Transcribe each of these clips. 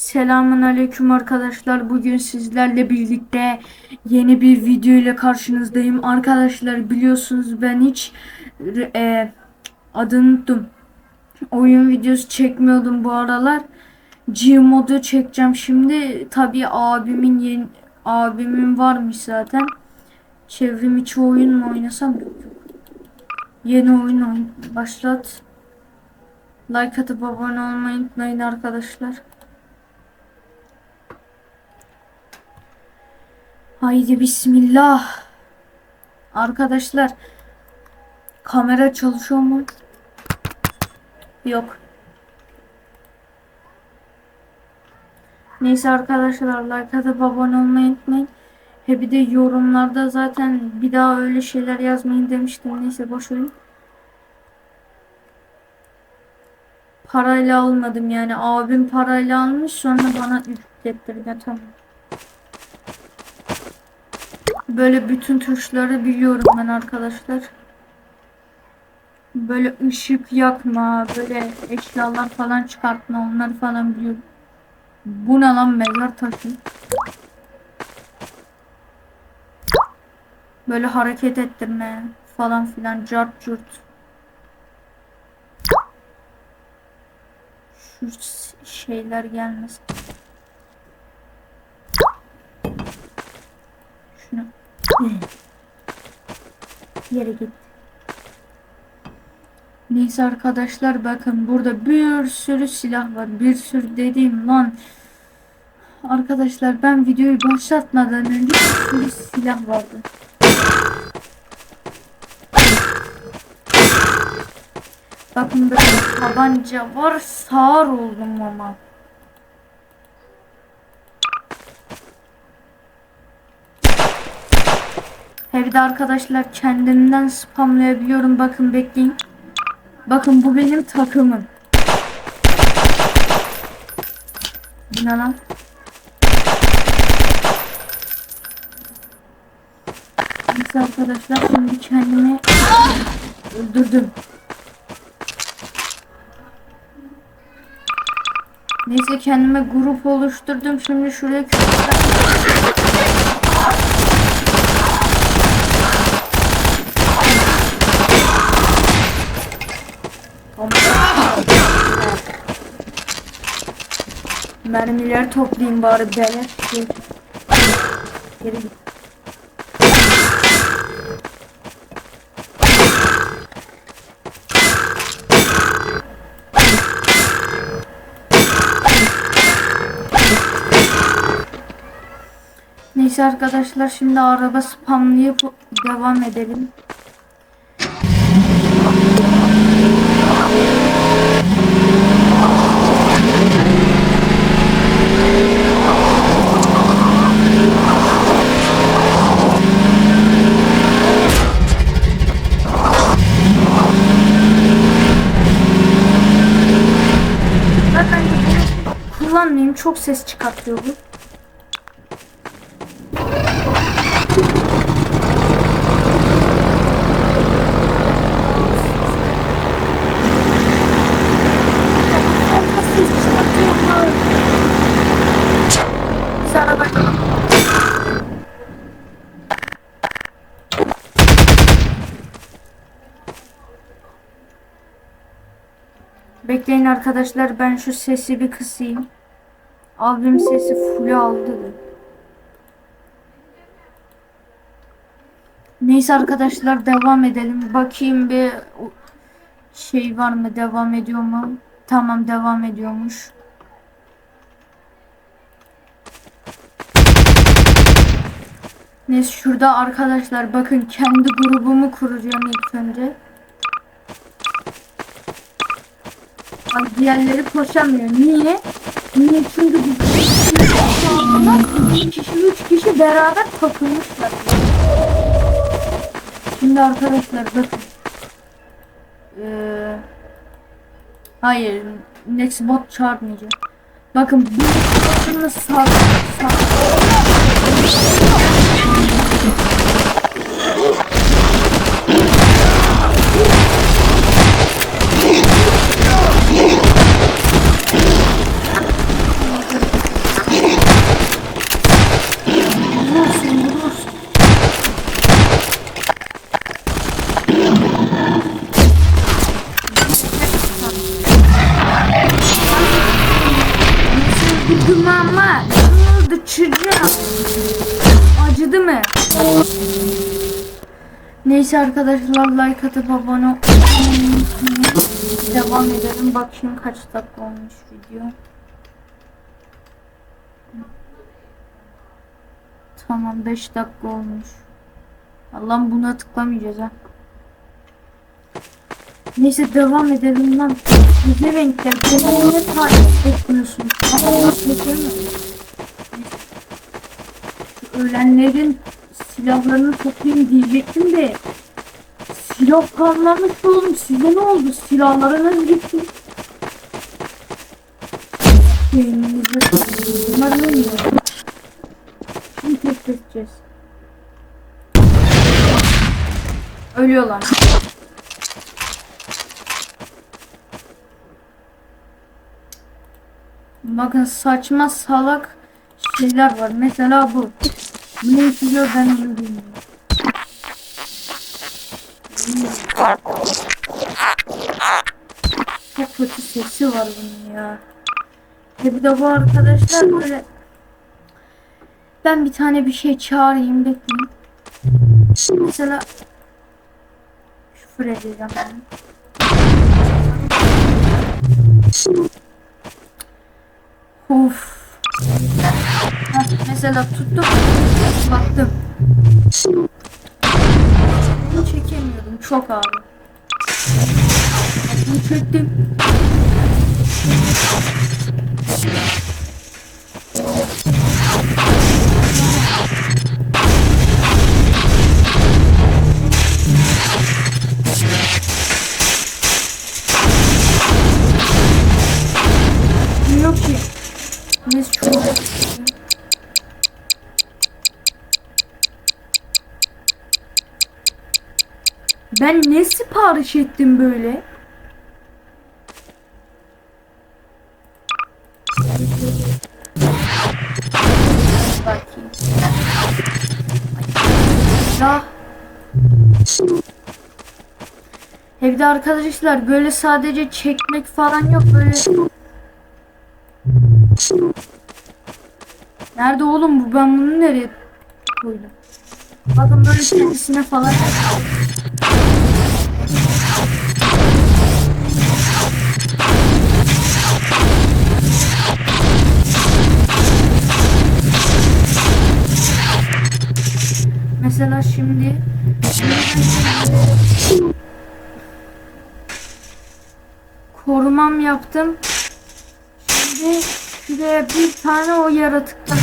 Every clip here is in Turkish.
Selamun aleyküm arkadaşlar. Bugün sizlerle birlikte yeni bir video ile karşınızdayım. Arkadaşlar biliyorsunuz ben hiç e, adını unuttum. Oyun videosu çekmiyordum bu aralar. Gmod'u çekeceğim şimdi. Tabii abimin yeni abimin varmış zaten. Çevrim içi oyun mu oynasam? Yeni oyun oyun başlat. Like atıp abone olmayı unutmayın arkadaşlar. Haydi bismillah. Arkadaşlar kamera çalışıyor mu? Yok. Neyse arkadaşlar like abone olmayı unutmayın. He bir de yorumlarda zaten bir daha öyle şeyler yazmayın demiştim. Neyse boş verin. Parayla almadım yani abim parayla almış sonra bana yüklettirdi tamam. Böyle bütün tuşları biliyorum ben arkadaşlar. Böyle ışık yakma, böyle eşyalar falan çıkartma onları falan biliyorum. Bu ne lan mezar taşı? Böyle hareket ettirme falan filan cart curt. Şu şeyler gelmesin. Yere git. Neyse arkadaşlar bakın burada bir sürü silah var. Bir sürü dediğim lan. Arkadaşlar ben videoyu başlatmadan önce bir sürü silah vardı. Bakın böyle tabanca var. Sağır oldum ama. De arkadaşlar kendimden spamlayabiliyorum. Bakın bekleyin. Bakın bu benim takımım. Bu ne lan? Neyse arkadaşlar şimdi kendimi öldürdüm. Neyse kendime grup oluşturdum. Şimdi şuraya küçük Mermiler toplayayım bari beleş. Geri git. Neyse arkadaşlar şimdi araba spamlayıp devam edelim. Ben bence bunu kullanmayayım. Çok ses çıkartıyor bu. Bekleyin arkadaşlar ben şu sesi bir kısayım. Abim sesi full aldı. Neyse arkadaşlar devam edelim. Bakayım bir şey var mı devam ediyor mu? Tamam devam ediyormuş. Neyse şurada arkadaşlar bakın kendi grubumu kuracağım ilk önce. Bak diğerleri koşamıyor. Niye? Niye? Çünkü biz iki kişi, üç kişi beraber takılmışlar. Şimdi arkadaşlar bakın. Ee, hayır. Next bot çağırmayacağım. Bakın bu botunu sağ, sağ. Neyse arkadaşlar like atıp abone. Devam edelim. Bakayım kaç dakika olmuş video. Tamam 5 dakika olmuş. Allah'ım buna tıklamayacağız ha. Neyse devam edelim lan. Güzel renkler. Beni niye takip etmiyorsun? Silahlarını toplayayım diyecektim de. Silah kalmamış oğlum. Size ne oldu? Silahlarınız gitti ne yiyor Şimdi test edeceğiz Ölüyorlar. Bakın saçma salak şeyler var. Mesela bu ne işliyor ben onu bilmiyorum. Çok kötü sesi var bunun ya. Ve bir de bu arkadaşlar böyle ben bir tane bir şey çağırayım bekleyin. Mesela küfür edeceğim ben. Of. Mesela tuttum. Baktım. Bunu çekemiyordum. Çok ağır. Bunu çektim. Ben ne sipariş ettim böyle? Bakayım. Ya. Evde arkadaşlar böyle sadece çekmek falan yok böyle. Nerede oğlum bu? Ben bunu nereye koydum? Bakın böyle kendisine falan. Mesela şimdi korumam yaptım. Şimdi şuraya bir tane o yaratıktan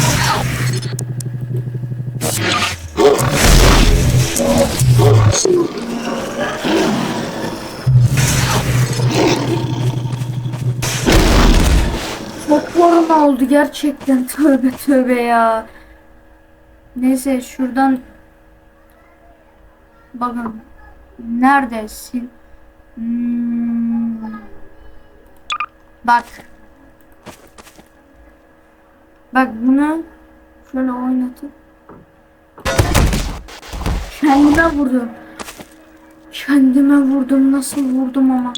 koruma oldu gerçekten tövbe tövbe ya. Neyse şuradan bakın neredesin? Hmm. Bak. Bak bunu şöyle oynatıp kendime vurdum. Kendime vurdum nasıl vurdum ama.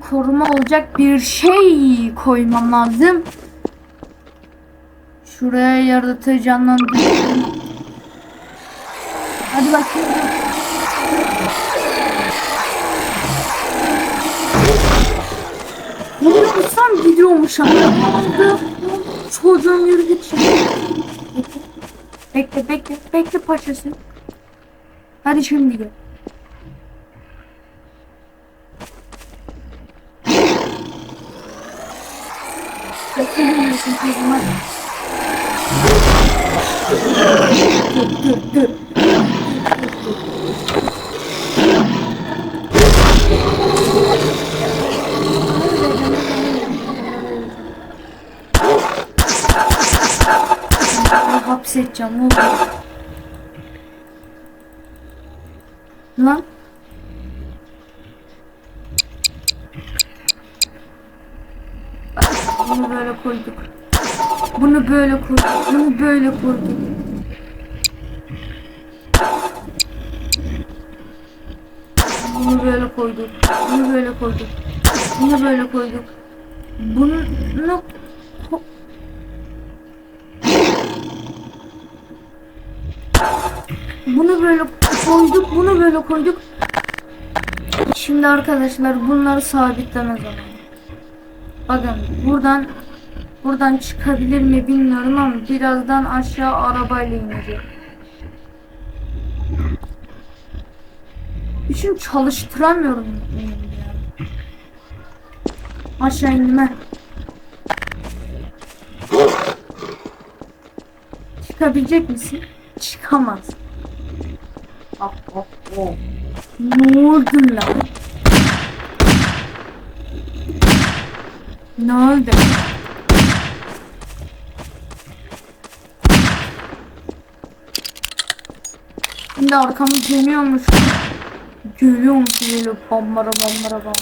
Koruma olacak bir şey koymam lazım. Şuraya yaratığı canlandırıyorum. Hadi bakayım. Bunu yapsam gidiyormuş ama. Çocuğum yürü git. Bekle bekle. Bekle paşası. Hadi şimdi gel. Hapsedeceğim oğlum. Lan. böyle kur. Bunu böyle kur. Bunu böyle koyduk. Bunu böyle koyduk. Bunu böyle koyduk. Bunu ko Bunu böyle koyduk, bunu böyle koyduk. Şimdi arkadaşlar bunları sabitleme zamanı. Bakın buradan buradan çıkabilir mi bilmiyorum ama birazdan aşağı arabayla ineceğim. Üçün çalıştıramıyorum. Aşağı inme. Çıkabilecek misin? Çıkamaz. Ah, ah, oh. Ne oldu lan? Ne oldu? Şimdi arkamı dönüyormuş. Görüyormuş böyle bambara bambara bambara.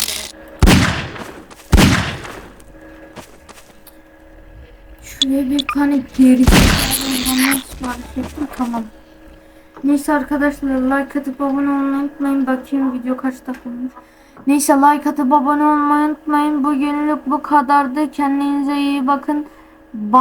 Şuraya bir tane geri tamam. Neyse arkadaşlar like atıp abone olmayı unutmayın. Bakayım video kaç dakika olmuş. Neyse like atıp abone olmayı unutmayın. Bugünlük bu kadardı. Kendinize iyi bakın. Bye.